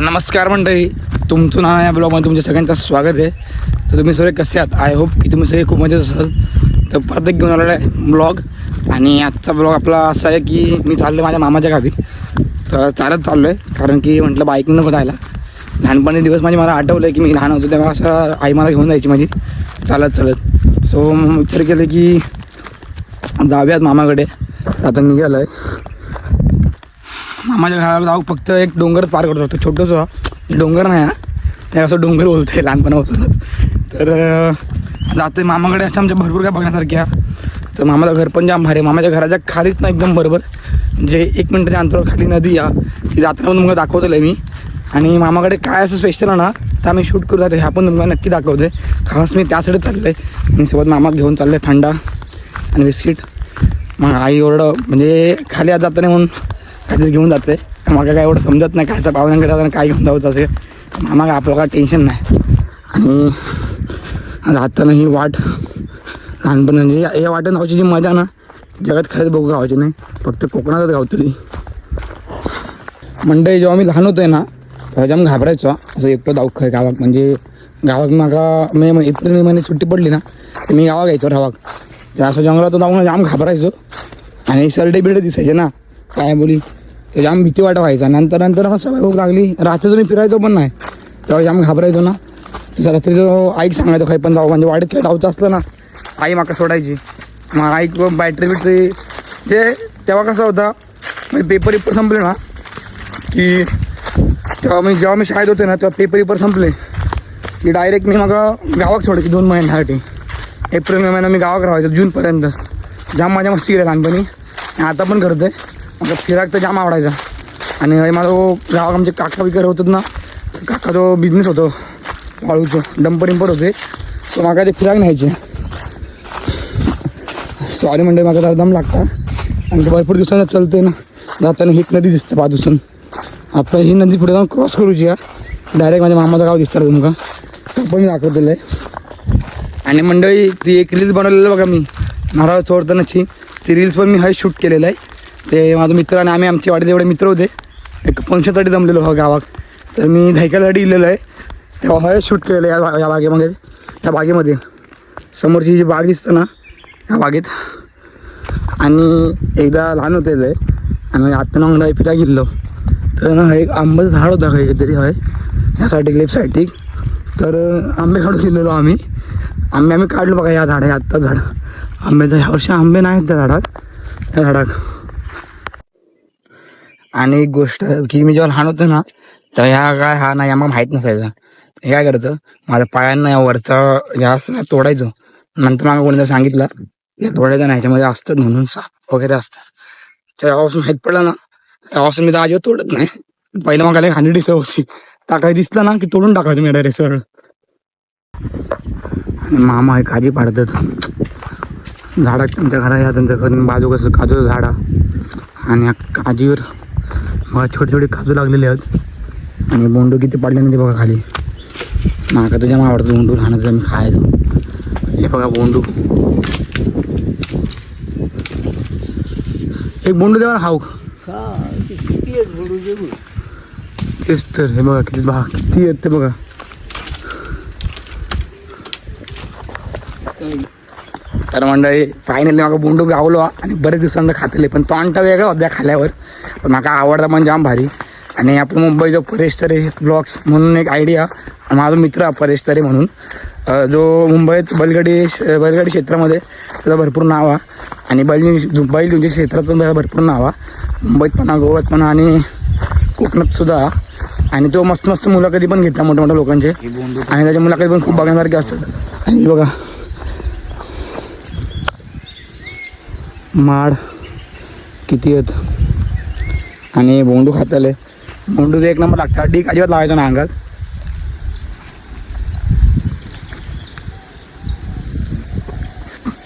नमस्कार मंडळी. तुमचं नाव या ब्लॉगमध्ये तुमच्या सगळ्यांचं स्वागत आहे. तर तुम्ही सगळे कसे आहात? आय होप की तुम्ही सगळे खूप मजेत असाल. तर परत एक घेऊन आलेला आहे ब्लॉग आणि आजचा ब्लॉग आपला असा आहे की मी चाललो माझ्या मामाच्या गावी. तर चालत चाललो आहे कारण की म्हटलं बाईक नको जायला. लहानपणी दिवस म्हणजे मला आठवलं आहे की मी लहान होतो तेव्हा असं आई मला घेऊन जायची माझी. चालत चालत. सो विचार केलं की जाऊयात मामाकडे. आता निघालं आहे मामाच्या घराला जाऊ फक्त एक डोंगर पार करतो होतो छोटंसं. डोंगर नाही ना? ते असं डोंगर बोलतंय लहानपणापासून तर जाते मामाकडे असं आमच्या भरपूर काय बघण्यासारख्या. तर मामाचं घर पण जाम भारी आहे. मामाच्या घराच्या खालीच ना एकदम बरोबर जे एक मिनटाच्या अंतरावर खाली नदी या ती जाताना तुम्हाला दाखवतो मी. आणि मामाकडे काय असं स्पेशल आहे ना तर आम्ही शूट करू जाते ह्या पण तुम्हाला नक्की दाखवते खास मी त्यासाठी चाललं आहे मी सोबत मामा घेऊन चाललं आहे थंडा आणि बिस्किट. मग आई ओरडं म्हणजे खाली आज जाताना म्हणून काहीतरी घेऊन जाते. मला काय एवढं समजत नाही कायचा पाहुण्यांकडे जाताना काय घेऊन जाऊ असे मामा काय आपलं काय टेन्शन नाही. आणि राहताना ही वाट लहानपणी म्हणजे या- या वाटेत गावची जी मजा ना जगात खरंच बघू गावाची नाही. फक्त कोकणातच गावतली. मंडळी जेव्हा मी लहान होतोय ना तेव्हा जाम घाबरायचो. असं एकटं जाऊ खरं गावात. म्हणजे गावात मागा मे एप्रिल मे महिन्यात सुट्टी पडली ना तर मी गावात यायचो रावाक असं जंगलात जाऊन जाम घाबरायचो. आणि सरडे बिरडे दिसायचे ना. काय बोली? जाम भीती वाट व्हायचा नंतर नंतर असं सवय लागली. रात्री मी फिरायचो पण नाही. तेव्हा जाम घाबरायचो ना. तर रात्री आईक सांगायचो काही पण जाऊ म्हणजे वाडीत काय जाऊचं असलं ना आई माका सोडायची. मग आईक बॅटरी बिटरी ते तेव्हा कसं होता म्हणजे पेपर इपर संपले ना की तेव्हा मी जेव्हा मी शाळेत होते ना तेव्हा पेपर इपर संपले. की डायरेक्ट मी मग गावात सोडायची दोन महिन्यासाठी. एप्रिल मे महिना मी गावात राहायचो जूनपर्यंत. जाम माझ्या मस्ती केल्या लहानपणी. आणि आता पण करते मग फिराक तर जाम आवडायचा. आणि माझा माझं गावात आमचे काका विकर होतात ना काका जो बिझनेस होतो वाळूचं डंपर इम्पर होते. तो मागा ते फिराक न्यायचे. सॉरी म्हणजे माझा जरा दम लागता. आणि ते भरपूर दिवसांना चलते ना जाताना ही एक नदी दिसते बाजूसून. आपण ही नदी पुढे जाऊन क्रॉस करूची या डायरेक्ट माझ्या मामाचं गाव दिसतं तुमका. तो पण मी दाखवलेलं आहे. आणि मंडळी ती एक रील्स बनवलेलं बघा मी. नारळ चोरतानाची. ती रील्स पण मी हाय शूट केलेलं आहे. ते माझा मित्र आणि आम्ही आमच्या वाडीत एवढे मित्र होते. एक फंक्शनसाठी जमलेलो हो गावात. तर मी धायकासाठी गेलेलो आहे. तेव्हा हय शूट केलेलं आहे या या बागेमध्ये. त्या बागेमध्ये. समोरची जी बाग दिसतं ना या बागेत. आणि एकदा लहान होते आणि आता ना फिरा गेलो तर ना एक आंबाचं झाड होतं काहीतरी हय यासाठी लेफ्ट साईडची तर आंबे काढून गेलेलो आम्ही. आंबे आम्ही काढलो बघा या झाड आहे आत्ता झाड. आंब्याचं ह्या वर्षी आंबे नाहीत त्या झाडात. त्या झाडात. आणि एक गोष्ट की मी जेव्हा लहान होतो ना तर ह्या काय हा नाही आम्हाला माहीत नसायचा. हे काय करायचं माझ्या पायांना या वरचा ह्या असतं ना तोडायचो. नंतर मला कोणीतरी सांगितलं की तोडायचं नाही ह्याच्यामध्ये असतात म्हणून साप वगैरे असतात तेव्हापासून माहीत पडलं ना तेव्हापासून मी तर अजिबात तोडत नाही. पहिलं मग काही खाली सवय होती. टाकाय दिसलं ना की तोडून टाकायचं मी डायरेक्ट सरळ. मामा हे काजी पाडतात झाडात त्यांच्या घरा या त्यांच्या घरी बाजू कसं काजूचं झाड. आणि काजीवर बघा छोटे छोटे काजू लागलेले आहेत. आणि बोंडू किती पडले ना ते बघा खाली. माका तुझ्या आवडतं बोंडू लहानाचं मी खायचं. हे बघा बोंडू. एक बोंडू देवा खाऊ तेच तर हे बघा किती बघा किती आहेत ते बघा. तर मंडळी फायनली माका बोंडू गावलो आणि बरेच दिवसांना खातले पण तो अंटा वेगळा होता खाल्यावर. पण माका आवडता पण जाम भारी. आणि आपण मुंबईचा परेश तरे ब्लॉग्स म्हणून एक आयडिया माझा मित्र आहे परेश तरे म्हणून. जो मुंबईत बैलगाडी बैलगाडी क्षेत्रामध्ये त्याचं भरपूर नाव आहे. आणि बैल बैल तुमच्या क्षेत्रात पण त्याचं भरपूर नाव आहे. मुंबईत पण आहे, गोव्यात पण आहे आणि कोकणात सुद्धा आहे. आणि तो मस्त मस्त मुलाखती पण घेतला मोठ्या मोठ्या लोकांचे आणि त्याच्या मुलाखती पण खूप बघण्यासारखे असतात. आणि बघा माड किती आहेत? आणि बोंडू खाताले. बोंडू एक नंबर लागतात. डीक अजिबात लावायचं ना अंगात.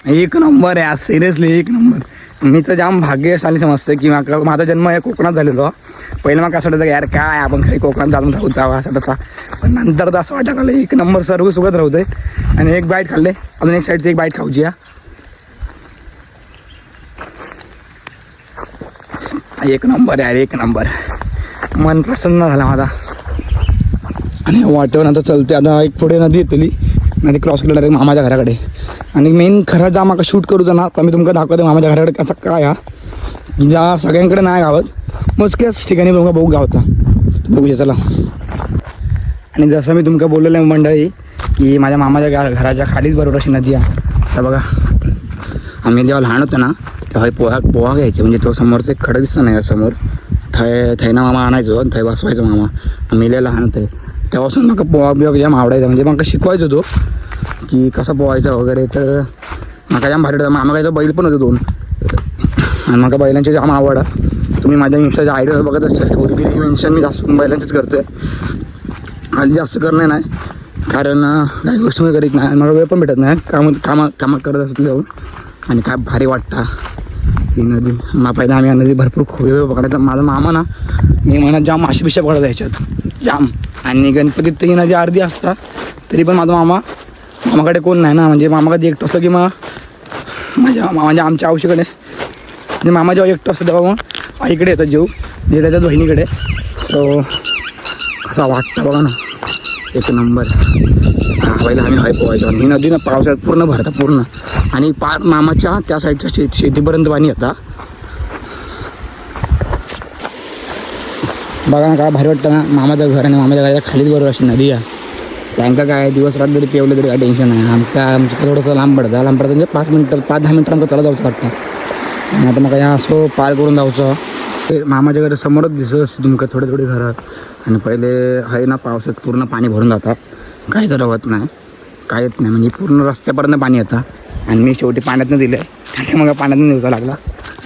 एक नंबर आहे सिरियसली एक नंबर. मी तर जाम भाग्यशाली समजतं की माका माझा जन्म या कोकणात झालेलो. पहिलं मग असं वाटतं यार काय आपण काही कोकणात जाऊन राहू जावा असं तसा. पण नंतर तर असं वाटायला एक नंबर सर्व सुगत राहतोय आणि एक बाईट खाल्ले. अजून एक साईडची एक बाईट खाऊची या एक नंबर यार एक नंबर. मन प्रसन्न झाला माझा. आणि वाटेवर आता चलते आता एक पुढे नदी येतली नदी क्रॉस केलं डायरेक्ट मामाच्या घराकडे. आणि मेन खरं जा माका शूट करू ना तर मी तुमका दाखवते मामाच्या घराकडे कसं काय हा. ज्या सगळ्यांकडे नाही गावत. मोजक्याच ठिकाणी तुमका बघू गावता बघूया चला. आणि जसं मी तुमका बोललेलं आहे मंडळी की माझ्या मामाच्या घरा घराच्या खालीच बरोबर अशी नदी आहे. तर बघा आम्ही जेव्हा लहान होतो ना तेव्हा पोहा पोहा घ्यायचे. म्हणजे तो समोरचं एक खडं दिसतं नाही का समोर. थै थैना मामा आणायचो आणि थंय बसवायचो मामा. आम्ही लहान होते. तेव्हापासून मग पोहा बिवा जाम आवडायचा. म्हणजे मग शिकवायचो तो की कसं पोहायचा वगैरे. तर माका जाम भारी मामा मामा बैल पण होते दोन. आणि मला बैलांची जाम आवड आहे. तुम्ही माझ्या इंस्टाच्या आयडियावर बघत असता स्टोरी बिरी मेन्शन मी जास्त बैलांचीच आहे आधी जास्त करणं नाही. कारण काही गोष्टी मी करीत नाही. मला वेळ पण भेटत नाही. काम कामा कामं करत असत जाऊन. आणि काय भारी वाटतं. ही नदी मा पहिला आम्ही नदी भरपूर खूप वेळ पकडायचा माझा मामा ना मी म्हणा जाम मासे पिशा पकडत याच्यात. जाम. आणि गणपतीत तर ही नदी अर्धी असतात तरी पण माझा मामा मामाकडे कोण नाही ना. म्हणजे मामाकडे एकटं असतं की मग माझ्या म्हणजे आमच्या आवशीकडे. म्हणजे मामा जेव्हा एकटं असतं तेव्हा मग आईकडे येतात जेव. जे त्याच्या बहिणीकडे. तो असा वाटतं बघा ना. एक नंबर. हा पहिला आम्ही हाय पोहायचो. ही नदी ना पावसाळ्यात पूर्ण भरता पूर्ण. आणि पार मामाच्या त्या साईडच्या शे शेतीपर्यंत पाणी येतं. बघा ना काय भारी वाटतं ना मामाचं घर आणि मामाच्या घराच्या खालीच बरोबर अशी नदी आहे. त्यांका काय दिवस रात जरी पेवलं तरी काय टेन्शन नाही. आमच्या आमच्या थोडंसं लांब पडतं. लांब पडतं म्हणजे पाच मिनटं पाच दहा मिनटं आमचं चला जाऊचं वाटतं. आणि आता मग या असं पार करून जाऊचं. ते मामाच्या घरी समोरच दिसत असते तुमका थोडे थोडे घरं. आणि पहिले आहे ना पावसात पूर्ण पाणी भरून जातात काही तर होत नाही. काय येत नाही. म्हणजे पूर्ण रस्त्यापर्यंत पाणी येतं. आणि मी शेवटी पाण्यातनं दिलं आणि मग पाण्यातनं दिवसा लागला.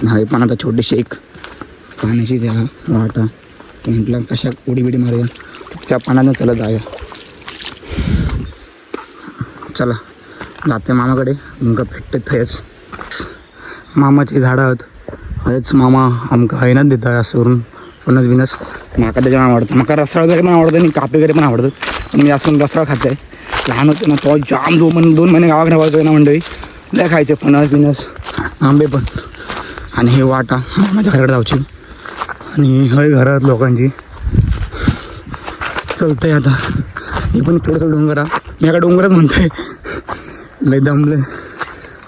आणि पाण्याचा छोटे शेक छोटीशी एक पाण्याची द्या वाटा म्हटलं कशा उडी बिडी मारूया. त्या पाण्यानं चला जाऊया. चला. जाते मामाकडे. मग भेटते थंयच. मामाची झाडं आहेत. हयच मामा. आमका हैनाच देता असं करून फणस बिनस. माका त्याच्या आवडतं. मका रसाळ वगैरे पण आवडतं आणि कापे वगैरे पण आवडतं पण मी जास्त करून रसाळ खात. आहे लहान होते ना तो जाम दोन दोन महिने गावाकडे राहायचो ना मंडळी. लय खायचे फणस बिनस आंबे पण. आणि हे वाटा माझ्या घराकडे जाऊची आणि हय घरात लोकांची. चलतंय आता. हे पण थोडंसं डोंगर आहे. मी एका डोंगरच म्हणतोय. लय दमले.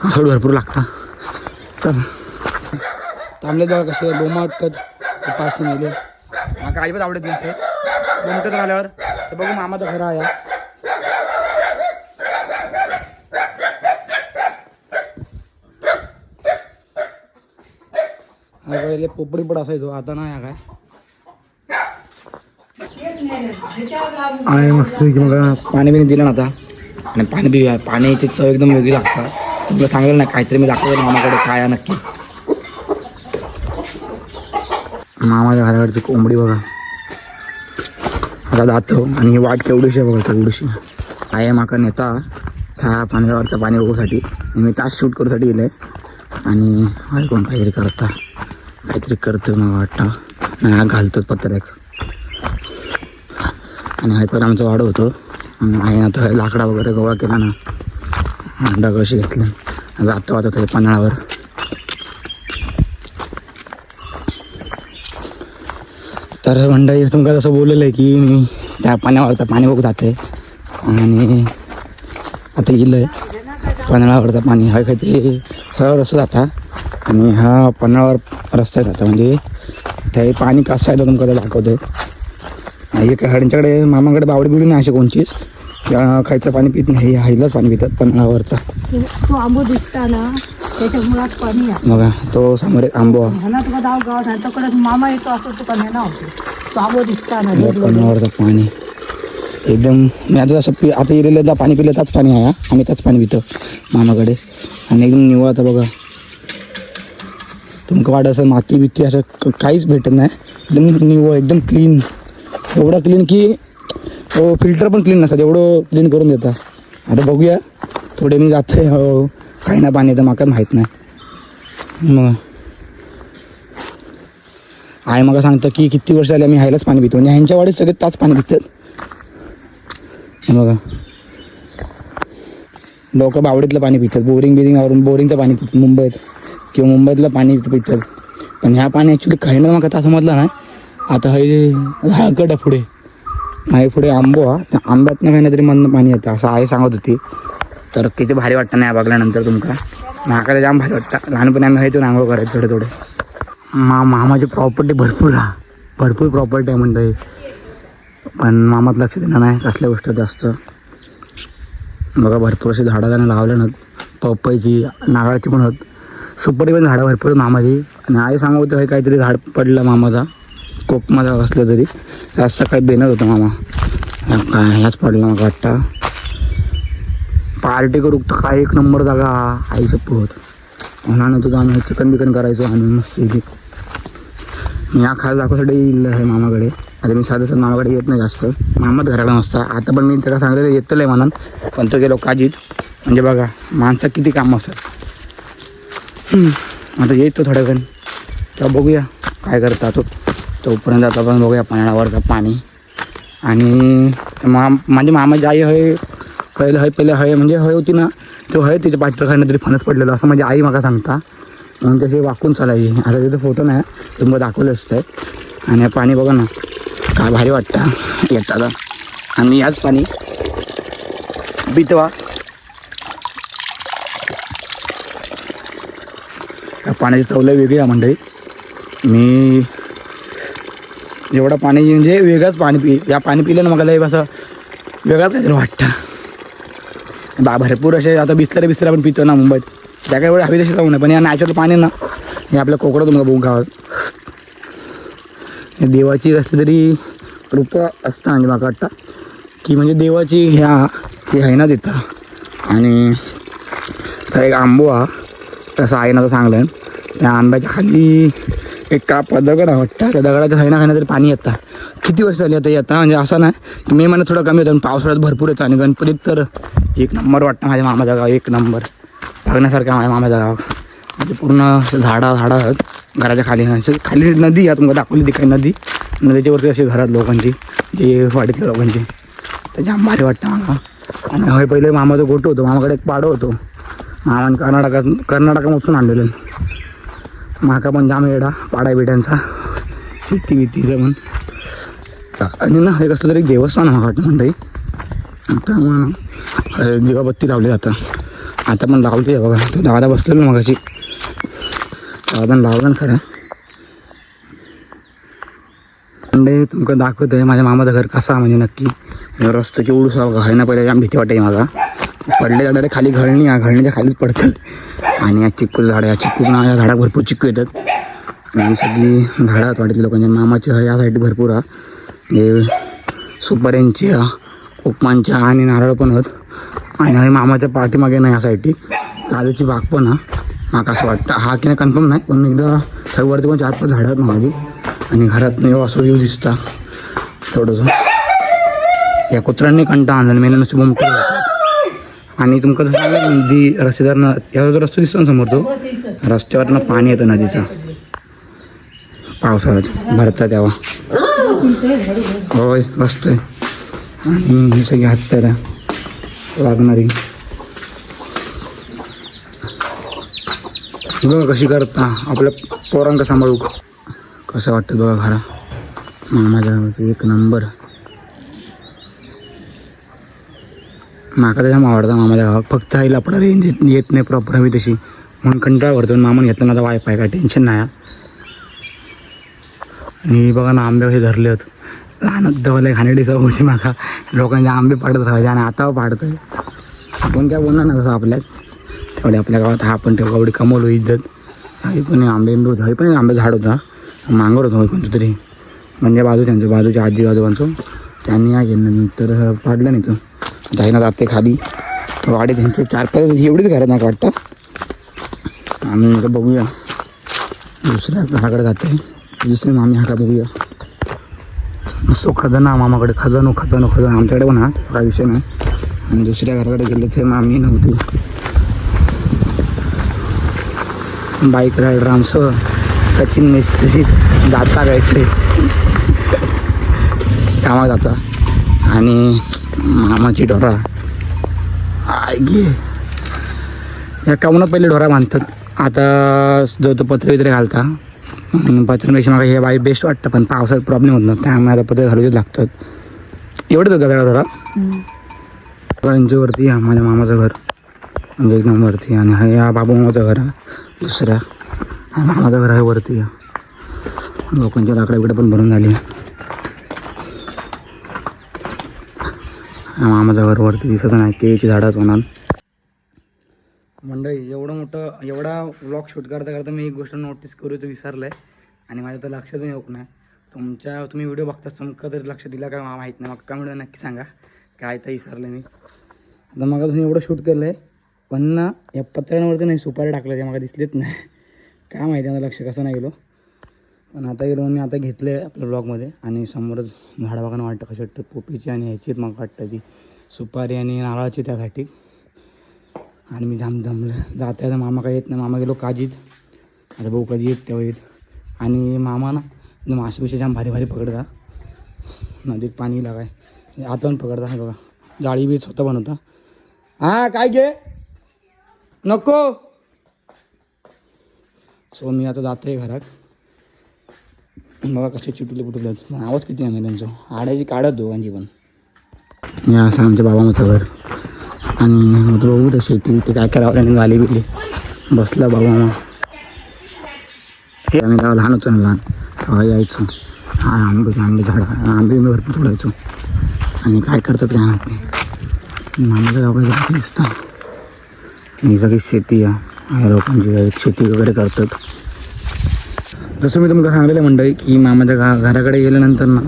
असं भरपूर लागता चल. थांबले जाऊ कसे बोमा वाटतात पाचशे नेले मला अजिबात आवडत नसते बोमटत आल्यावर. तर बघू मामाचं घर आहे. पहिले पोपडी पण असायचो. आता नाही काय. आणि मस्त की पाणी बिणी दिलं ना आता. आणि पाणी बी पाण्याची चव एकदम वेगळी लागतात. तुला सांगेल ना काहीतरी मी दाखवतो मामाकडे काय नक्की. मामाच्या घराकडची कोंबडी बघा. आता जातो. आणि ही वाट केवढीशी आहे बघा केवढीशी. आहे माका नेता. त्या पाण्यावरचं पाणी बघूसाठी मी तास शूट करूसाठी गेले. आणि ऐकून काहीतरी करता. काहीतरी करतो मला वाटतं. नाही हा घालतोच पत्र एक. आणि हायपर आमचं वाढ होतो. आणि आता लाकडा वगैरे गोळा केला ना. अंडा कशी घेतली. जातो आता ते पन्हाळावर तर मंडळी तुमका जसं बोललेलं आहे की मी त्या पाण्यावरचं पाणी बघू जाते. आणि आता गेलं आहे पन्हाळावरचं पाणी हा काहीतरी सरळ असं जाता. आणि हा पन्हाळावर रस्ता जाता म्हणजे ते पाणी कसं आहे तर तुमका ते दाखवतोय हे काय ह्यांच्याकडे मामाकडे बावडी बिवडी नाही अशी कोणचीच. खायचं पाणी पित नाही हायलाच पाणी पितात पन्हाळावरचा तो आंबो दिसता ना त्याच्या मुळात पाणी बघा तो समोर एक आंबो. ह्याना तुका मामा येतो असं तुका नेना होतो. तो आंबो दिसता ना पाणी. एकदम मी आता जसं पि आता इरेला पाणी पिलं त्याच पाणी आहे. आम्ही त्याच पाणी पितो मामाकडे. आणि एकदम निवळ आता बघा. तुमका वाटत असं माती बिती असं काहीच भेटत नाही. एकदम निवळ एकदम क्लीन एवढा क्लीन की हो फिल्टर पण क्लीन नसतात. एवढं क्लीन करून देतात आता बघूया. थोडे मी जाते हो काही ना पाणी तर माका माहीत नाही. मग. आई मग सांगतं की किती वर्ष झाली आम्ही ह्यालाच पाणी पितो. म्हणजे ह्यांच्या वाडीत सगळे ताच पाणी पितात. बघा. लोक बावडीतलं पाणी पितात. बोरिंग बिरिंग बोरिंगचं पाणी पितात. मुंबईत. किंवा मुंबईतलं पाणी पितात पण ह्या पाणी ॲक्च्युली खायनं मग आता समजलं नाही. आता हे आहे पुढे. नाही पुढे आंबो हा. त्या आंब्यातनं काही तरी मधनं पाणी येतं असं आई सांगत होती. तर किती भारी वाटतं नाही बघल्यानंतर तुमका. माका जाम भारी वाटतं. लहानपणी आम्ही खायचो आंघोळ करायचं थोडे थोडे. मा मामाची प्रॉपर्टी भरपूर हा. भरपूर प्रॉपर्टी आहे म्हणतोय. पण मामात लक्ष देणं नाही कसल्या गोष्ट जास्त. बघा भरपूर अशी झाडं त्यानं लावले ना पपईची नारळाची पण होत. सुपारी पण झाडं भरपूर मामाची आणि आई सांगत होतं हे काहीतरी झाड पडलं मामाचा. कोकमाचा असलं तरी. आज सकाळी बेनत होता मामा. काय ह्याच पडला मग वाटतं. पार्टी करू तर काय एक नंबर जागा. आई होत म्हणून तुझं आम्ही चिकन बिकन करायचो आणि मस्त मी या खायला दाखवसाठी येईल आहे मामाकडे. आता मी साधं साधं मामाकडे येत नाही जास्त. मामाच घराकडे नसता आता पण मी त्याला सांगितलं येतलं आहे म्हणून. पण तो गेलो काजीत. म्हणजे बघा माणसं किती काम असतात. आता येतो थोड्या वेळ तेव्हा बघूया काय करता तो. तोपर्यंत आता आपण बघूया पाण्यावरचं पाणी. आणि मा म्हणजे माझी मामाची आई हय पहिलं हय पहिलं हय म्हणजे हय होती ना तो हय तिच्या पाच प्रकारने तरी फणस पडलेलं. असं माझी आई माका सांगता. म्हणून त्याची वाकून चालायची. आता तिथं फोटो नाही. तुम्हाला दाखवलं असतं. आणि पाणी बघा ना. काय भारी वाटतं. येताना आणि याच पाणी पितवा. पाण्याची चवलं वेगळी आहे मंडळी. मी एवढं पाणी म्हणजे वेगळंच पाणी पि या पाणी पिलं ना मला असं वेगळाच काहीतरी वाटतं. बा भरपूर असे आता बिस्लरी बिस्लरी आपण पितो ना मुंबईत. त्या काही एवढं हवी तशी जाऊ नये पण या नॅचरल पाणी ना हे आपल्या कोकणात तुम्हाला बघू गावात देवाची कसली तरी कृपा असतं म्हणजे मला वाटतं की म्हणजे देवाची ह्या हे आहे ना तिथं. आणि एक आंबो हा तसं आहे ना तर सांगलं त्या आंब्याच्या खाली एक काप दगड वाटतं. त्या दगडाच्या खाली ना तरी पाणी येतं. किती वर्ष झाली आता येतं म्हणजे असं नाही की मे महिन्यात थोडं कमी होतं पावसाळ्यात भरपूर येतं. आणि गणपतीत तर एक नंबर वाटतं माझ्या मामाच्या गाव एक नंबर. बघण्यासारखं आहे माझ्या मामाच्या गाव म्हणजे पूर्ण झाडा झाडं झाडं आहेत. घराच्या खाली खाली नदी आहे तुम्हाला दाखवली ती काही नदी? नदीच्यावरती अशी घरात लोकांची जे वाडीतल्या लोकांची. त्याच्या जाम भारी वाटतं मला. आणि होय पहिले मामाचं गोटं होतो. मामाकडे एक पाडो होतो. मामाने कर्नाटकात कर्नाटकामधून आणलेलं. माका पण जाम येडा पाडा बिड्यांचा. शेती बितीचं पण आणि ना हे कसलं तरी देवस्थान आहे वाटतं म्हणते आता मग दिवाबत्ती लावली जातं आता पण लावली आहे बघा. तो दादा बसलेलो मग अशी दादा लावलं ना खरं. म्हणजे तुमका दाखवत आहे माझ्या मामाचं घर कसं म्हणजे नक्की. रस्त्याची उडूस आहे ना पहिले जाम भीती वाटाय मागा पडले झाडं खाली घळणी आहे घळणीच्या खालीच पडतात आणि या चिक्कू झाड या चिक्कू ना या झाडात भरपूर चिक्कू येतात. आणि सगळी झाडं आहेत वाटते लोकांच्या मामाच्या या साईड भरपूर हा हे सुपाऱ्यांची हा उपमानच्या आणि नारळ पण आहेत. आणि आणि मामाच्या पाठीमागे नाही या साईडची काजूची बाग पण हा माका असं वाटतं. हा की नाही कन्फर्म नाही पण एकदा वरती पण चार पाच झाडं आहेत माझी. आणि घरात नाही असं व्ह्यू दिसता. थोडंसं. या कुत्र्यांनी कंटा आणला. मेन नुसते बोमटे आणि तुमका जसं सांगितलं नदी रस्तेदारनं यावर रस्तो दिसतो ना समोर तो रस्त्यावरनं पाणी येतं नदीचं. पावसाळ्यात भरता तेव्हा. होय बसतोय आणि ही सगळी हत्यारा लागणारी बघा कशी करता आपल्या पोरांका सांभाळू. कसं वाटतं बघा घरा मामाच्या एक नंबर. माका त्याच्या आवडता मामाच्या गावात फक्त आई लपडा रेंज येत येत नाही प्रॉपर हवी तशी. म्हणून कंटाळा करतो मामान घेतला ना वायफाय काय टेन्शन नाही आणि बघा ना आंबे कसे धरले आहेत. लहान दवले खाणेडी होती माका. लोकांचे आंबे पाडत राहायचे आणि आता पाडत आहे आपण काय बोलणार ना तसं आपल्यात. तेवढे आपल्या गावात हा पण ठेवू एवढी कमवलो इज्जत. आई पण आंबे आंबे होतं. पण आंबे झाड होता मांगर होतं कोणतं तरी म्हणजे बाजू त्यांचं बाजूच्या आजी बाजूबांचं त्यांनी काय गेलं नंतर पाडलं नाही तो. जायना जाते खाली. वाडे त्यांचे चार पाच एवढीच घरात नाही वाटतं. आम्ही इथं बघूया. दुसऱ्या घराकडे जाते. दुसरी मामी हा का बघूया. असो खजाना मामाकडे खजानो खजानो खजाना. आमच्याकडे पण हा काय विषय नाही. आणि दुसऱ्या घराकडे गेले ते मामी नव्हती. बाईक रायडर आमचं सचिन मिस्त्री जाता गायचे कामात जाता. आणि मामाची ढोरा. आय गे. या कामात पहिले ढोरा बांधतात. आता जो तो पत्रे बित्रे घालता आणि पत्र्यापेक्षा मला हे बाई बेस्ट वाटतं पण पावसाळ्यात प्रॉब्लेम होत नाही त्यामुळे आता पत्रे घालूच लागतात. एवढंच होतं जरा जरा यांच्यावरती हा माझ्या मामाचं घर. म्हणजे एकदम वरती आणि हा या बाबू मामाचं घर आहे दुसऱ्या. हा मामाचं घर आहे वरती लोकांच्या लाकडं इकडे पण भरून झाली. मामाचं घर वरती दिसत नाही केळीची झाडच होणार मंडळी एवढं मोठं एवढा व्लॉग शूट करता करता मी एक गोष्ट नोटीस करू तर विसरलं आहे आणि माझ्या तर लक्षात पण येऊ नाही. तुमच्या तुम्ही व्हिडिओ बघताच तुमका तरी लक्ष दिला का माहीत नाही. मग कमेंट नक्की सांगा. काय तर विसरलं मी. आता मग तुम्ही एवढं शूट केलं आहे पण ना या पत्र्यांवरती नाही सुपारी टाकलं ते मला दिसलेच नाही. काय माहिती आता लक्ष कसं नाही गेलो. पण आता गेलो मी आता घेतले आपल्या ब्लॉगमध्ये आणि समोरच झाडं वाटतं कशी वाटतं पोपीची आणि ह्याचीच मग वाटतं ती. सुपारी आणि नारळाची त्यासाठी. आणि मी जाम जमलं जाता मामा काय येत नाही. मामा गेलो काजीत. आता भाऊ कधी येत तेव्हा येत. आणि मामा ना मासे बिशे जाम भारी भारी पकडता नदीत पाणी लागाय. आता पण पकडता बघा. जाळी बी स्वतः बनवता हा काय घे नको. सो मी आता जातोय घरात. बघा कसे चिटुले पुटुले आहेत पण आवाज किती आहे त्यांचं. आडायची काढत दोघांची पण. या असं आमच्या बाबामाचं घर. आणि मग बघू तर शेती ते काय काय लावलं गाली बिली. बसला बाबा मग. हे आम्ही तेव्हा लहान होतो ना लहान. तेव्हा यायचो. हा आंबे आंबे झाडं आंबे भरपूर तोडायचो. आणि काय करतात काय माहीत आम्हाला गावाकडे दिसतं ही सगळी शेती आहे. लोकांची शेती वगैरे करतात. जसं मी तुमका सांगलेलं मंडळी की मामाच्या घा घराकडे गेल्यानंतर ना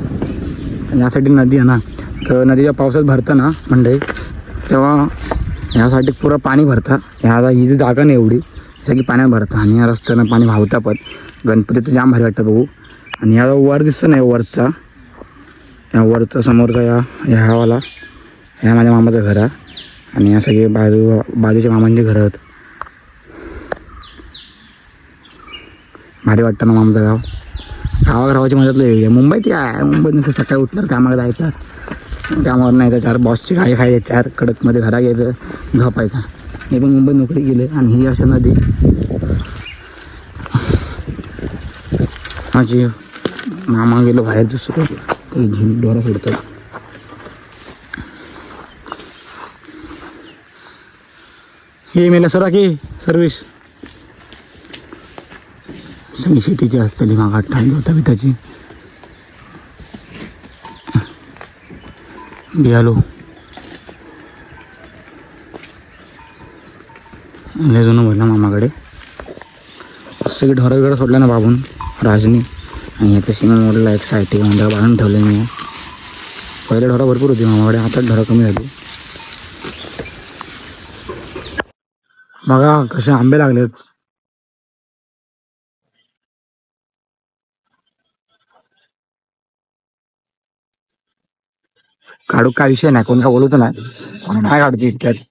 यासाठी नदी आहे ना तर नदीच्या पावसात भरतं ना मंडळी तेव्हा ह्यासाठी पुरं पाणी भरतं. ह्याला ही जी जागा नाही एवढी जसं की पाण्यात भरतं. आणि या रस्त्यानं पाणी वाहतं पण. गणपती तर जाम भारी वाटतं बघू. आणि या वर दिसतं नाही वरचा. या वरचा समोरचा या ह्यावाला ह्या माझ्या मामाचं घर आहे. आणि या सगळे बाजू बाजूच्या मामांचे घरं आहेत. भारी वाटतं ना आमचं गाव. गावागावाची मजातलं वेगळी आहे. मुंबईत आहे मुंबईत नुसतं सकाळी उठल्यावर कामाला जायचं. कामावर नाही तर चार बॉसची काय खायचे चार कडकमध्ये घरा घ्यायचं झोपायचा. हे पण मुंबईत नोकरी गेले आणि ही असं नदी. माझी मामा गेलो बाहेर दुसरं ते झिल डोरा सोडतात हे मेला सर की सर्विस. सगळी शेतीची असतली मागा टाळली होता बिटाची बियालो लय जुनं बोलला मामाकडे. सगळी ढोरं बिडं सोडलं ना बाबून राजनी. आणि याचं शिंगण मोडला एक साईटी म्हणजे बांधून ठेवले मी. पहिले ढोरं भरपूर होती मामाकडे आता ढोरं कमी झाली. बघा कसे आंबे लागलेत. काढू काय विषय नाही कोण काय बोलवतो नाही. कोणी नाही काढते इतक्यात.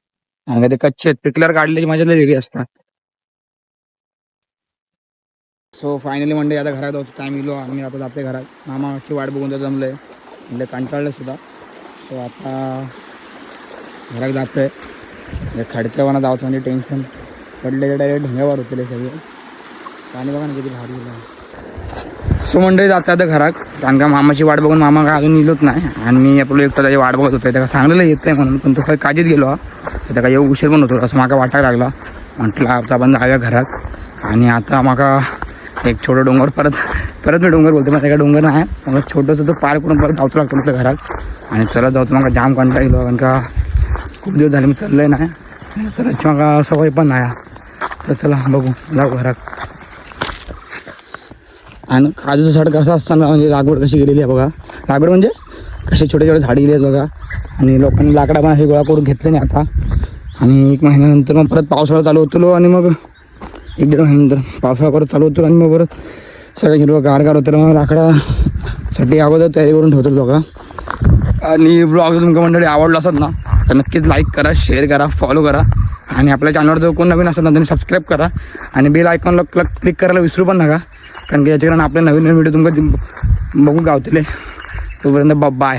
आणि ते कच्चे आहेत. पिकल्यावर काढल्याची मजा लय वेगळी असतात. सो फायनली म्हणजे आता घरात होतो. टाईम इलो. आम्ही आता जाते घरात. मामाची वाट बघून तर जमलंय. म्हणजे कंटाळलं सुद्धा. सो आता घरात जातोय. म्हणजे खडक्यावाना जावतो म्हणजे टेन्शन पडले डायरेक्ट ढोंग्यावर होते सगळे. पाणी बघा ना किती भारी सो मंडळी जाते आता घरात. कारण का मामाची वाट बघून मामा काय अजून निघत नाही. आणि मी आपलं एकटा त्याची वाट बघत होतो. त्याला सांगलेलं येत नाही म्हणून. पण तो काही काजीत गेलो. हा. तर त्याला येऊ उशीर पण होतो असं माका वाटायला लागला. म्हटलं आता आपण जाऊया घरात. आणि आता माका एक छोटं डोंगर परत परत मी डोंगर बोलतो मला एका डोंगर नाही. मग छोटंसं तो पार करून परत जावचं लागतो म्हटलं घरात. आणि चला जाऊचं मला जाम कंटाळा गेलो. कारण का खूप दिवस झाले मी चाललंय नाही. चलाची मला सवय पण नाही. तर चला बघू. जाऊ घरात. आणि काजूचं झाड कसं असताना म्हणजे लागवड कशी गेलेली आहे बघा. लागवड म्हणजे कसे छोटे छोटे झाडी गेले आहेत बघा. आणि लोकांनी लाकडा पण हे गोळा करून घेतले नाही आता. आणि एक महिन्यानंतर मग परत पावसाळा चालू होतो आणि मग एक दीड महिन्यानंतर पावसाळा परत चालू होतो आणि मग परत सगळं हिरवं गार गार होतं. मग लाकडासाठी अगोदर तयारी करून ठेवतो बघा. आणि ब्लॉग तुमच्या मंडळी आवडला असत ना तर नक्कीच लाईक करा शेअर करा फॉलो करा. आणि आपल्या चॅनलवर जर कोण नवीन असेल ना त्यांनी सबस्क्राईब करा. आणि बेल आयकॉनला क्लक क्लिक करायला विसरू पण नका. कारण की याच्याकडे आपले नवीन नवीन व्हिडिओ तुमका बघू गावतले. तोपर्यंत बाय